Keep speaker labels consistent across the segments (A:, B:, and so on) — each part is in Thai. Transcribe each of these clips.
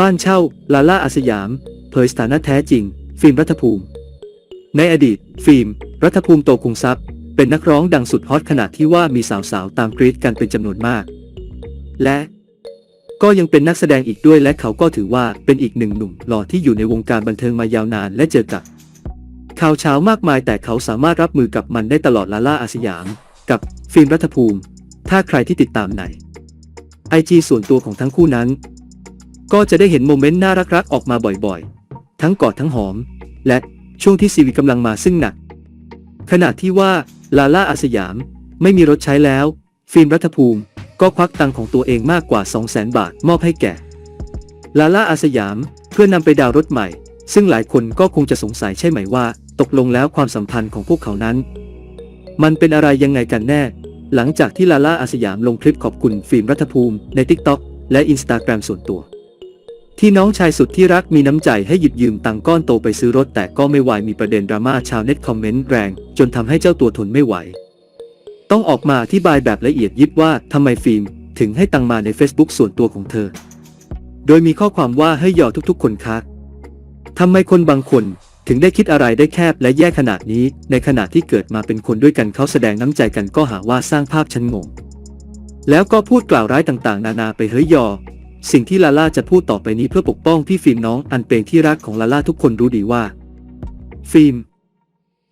A: บ้านเช่า ลาล่าอาสยาม เผยสถานะแท้จริง ฟิล์มรัฐภูมิ ในอดีต ฟิล์ม รัฐภูมิโตคุงทรัพย์ เป็นนักร้องดังสุดฮอตขนาดที่ว่ามีสาวๆ ตามกรีดกันเป็นจำนวนมาก และ ก็ยังเป็นนักแสดงอีกด้วยและเขาก็ถือว่าเป็นอีกหนึ่งหนุ่มหล่อที่อยู่ในวงการบันเทิงมายาวนานและเจอกับข่าวเช้ามากมายแต่เขาสามารถรับมือกับมันได้ตลอดลาล่าอาสยาม กับฟิล์มรัฐภูมิ ถ้าใครที่ติดตามในไอจีส่วนตัวของทั้งคู่นั้น ก็จะได้เห็นโมเมนต์น่ารักๆออกมาบ่อยๆ ทั้งกอดทั้งหอม และช่วงที่ซีวีกำลังมาซึ่งหนัก ขณะที่ว่าลาล่าอาสยามไม่มีรถใช้แล้ว ฟิล์มรัฐภูมิก็ควักตังค์ของตัวเองมากกว่า 200,000 บาทมอบให้แก่ ลาล่าอาสยามเพื่อนนำไปดาวรถใหม่ ซึ่งหลายคนก็คงจะสงสัยใช่ไหมว่า ตกลงแล้วความสัมพันธ์ของพวกเขานั้น มันเป็นอะไรยังไงกันแน่ หลังจากที่ลาล่าอาสยามลงคลิปขอบคุณฟิล์มรัฐภูมิใน TikTok และ Instagram ส่วนตัว ที่น้องชายสุดที่รักมีน้ำใจให้หยิบยืมตังก้อนโตไปซื้อรถ แต่ก็ไม่ไหวมีประเด็นดราม่าชาวเน็ตคอมเมนต์แรง จนทำให้เจ้าตัวทนไม่ไหว ต้องออกมาอธิบายแบบละเอียดยิบว่าทำไมฟิล์มถึงให้ตังมาใน Facebook ส่วนตัวของเธอ โดยมีข้อความว่าให้ยอทุกๆ คนคะทำไมคนบางคนถึงได้คิดอะไรได้แคบและแย่ขนาดนี้ ในขณะที่เกิดมาเป็นคนด้วยกันเขาแสดงน้ำใจกันก็หาว่าสร้างภาพฉันงง แล้วก็พูดกล่าวร้ายต่างๆ นานาไปเฮ้ยยอ สิ่งที่ลาล่าจะพูดต่อไปนี้เพื่อปกป้องพี่ฟิล์มน้องอันเป็นที่รักของลาล่าทุกคนรู้ดีว่า ฟิล์ม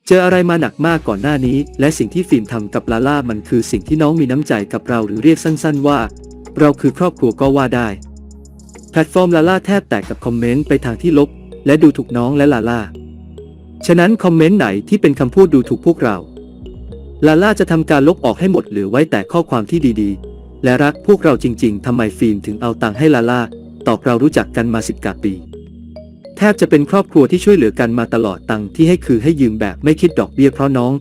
A: เจออะไรมาหนักมากก่อนหน้านี้ และสิ่งที่ฟิล์มทำกับลาล่ามันคือสิ่งที่น้องมีน้ำใจกับเราหรือเรียกสั้น ๆ ว่า เราคือครอบครัวก็ว่าได้ แพลตฟอร์มลาล่าแทบแตกกับคอมเมนต์ไปทางที่ลบ และดูถูกน้องและลาล่าฉะนั้นคอมเมนต์ไหนที่เป็นคำพูดดูถูกพวกเราลาล่าจะทำการลบออกให้หมดเหลือไว้แต่ข้อความที่ดีๆ และรักพวกเราจริง ๆ ทำไมฟิล์มถึงเอาตังค์ให้ลาล่า ตอบเรารู้จักกันมาสิบกว่าปี แทบจะเป็นครอบครัวที่ช่วยเหลือกันมาตลอดตังค์ที่ให้คือให้ยืมแบบไม่คิดดอกเบี้ยเพราะน้อง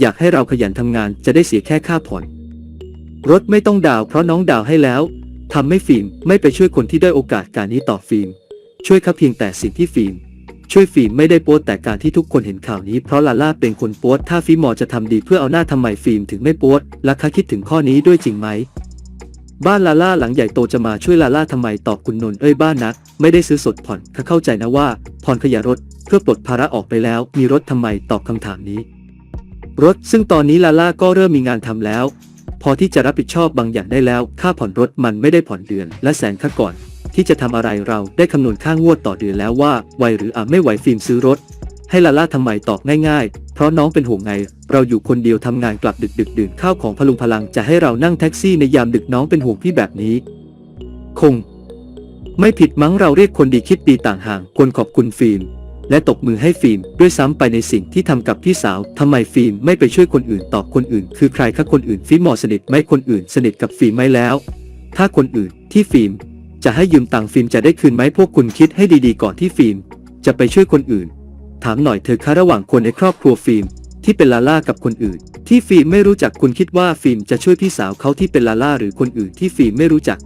A: อยากให้เราขยันทำงานจะได้เสียแค่ค่าผ่อน รถไม่ต้องดาวเพราะน้องดาวให้แล้วทำให้ฟิล์มไม่ไปช่วยคนที่ได้โอกาสการนี้ต่อฟิล์มช่วยเขาเพียงแต่สิ่งที่ฟิล์มช่วยฟิล์มไม่ได้โพสแต่การที่ทุกคนเห็นข่าวนี้เพราะลาล่าเป็นคนโพสถ้าฟิล์มมอจะทำดีเพื่อเอาหน้าทำไมฟิล์มถึงไม่โพสต์และคะคิดถึงข้อนี้ด้วยจริงไหม บ้านลาล่าหลังใหญ่โตจะมาช่วยลาล่าทำไมตอบคุณนนท์เอ้ยบ้านนะไม่ได้ซื้อสดผ่อนข้าเข้าใจนะว่าผ่อนขยะรถเพื่อปลดภาระออกไปแล้ว มีรถทำไมตอบคำถามนี้ รถซึ่งตอนนี้ลาล่าก็เริ่มมีงานทำแล้ว พอที่จะรับผิดชอบบางอย่างได้แล้ว ค่าผ่อนรถมันไม่ได้ผ่อนเดือน และแสนค่าก่อน ที่จะทำอะไรเราได้คำนวณค่างวดต่อเดือนแล้วว่าไหวหรืออาจไม่ไหวฟิล์มซื้อรถ ให้ลาล่าทำไมตอบง่ายๆ เพราะน้องเป็นห่วงไง เราอยู่คนเดียวทำงานกลับดึกดึกดื่นข้าวของพลุงพลังจะให้เรานั่งแท็กซี่ในยามดึกน้องเป็นห่วงพี่แบบนี้ คง ไม่ผิดมั้งเราเรียกคนดีคิดดีต่างห่างควรขอบคุณฟิล์ม และตบมือให้ฟิล์มด้วยซ้ำไปในสิ่งที่ทำกับพี่สาวทำไมฟิล์มไม่ไปช่วยคนอื่นตอบคนอื่น คือใครคะคนอื่นฟิล์มหมอสนิทไหมคนอื่นสนิทกับฟิล์มไหมแล้ว ถ้าคนอื่นที่ฟิล์มจะให้ยืมตังค์ฟิล์มจะได้คืนไหมพวกคุณคิดให้ดีๆ ก่อนที่ฟิล์มจะไปช่วยคนอื่น ถามหน่อยเธอคะระหว่างคนในครอบครัวฟิล์มที่เป็นลาล่ากับคนอื่น ที่ฟิล์มไม่รู้จักคุณคิดว่าฟิล์มจะช่วยพี่สาวเขาที่เป็นลาล่าหรือคนอื่นที่ฟิล์มไม่รู้จัก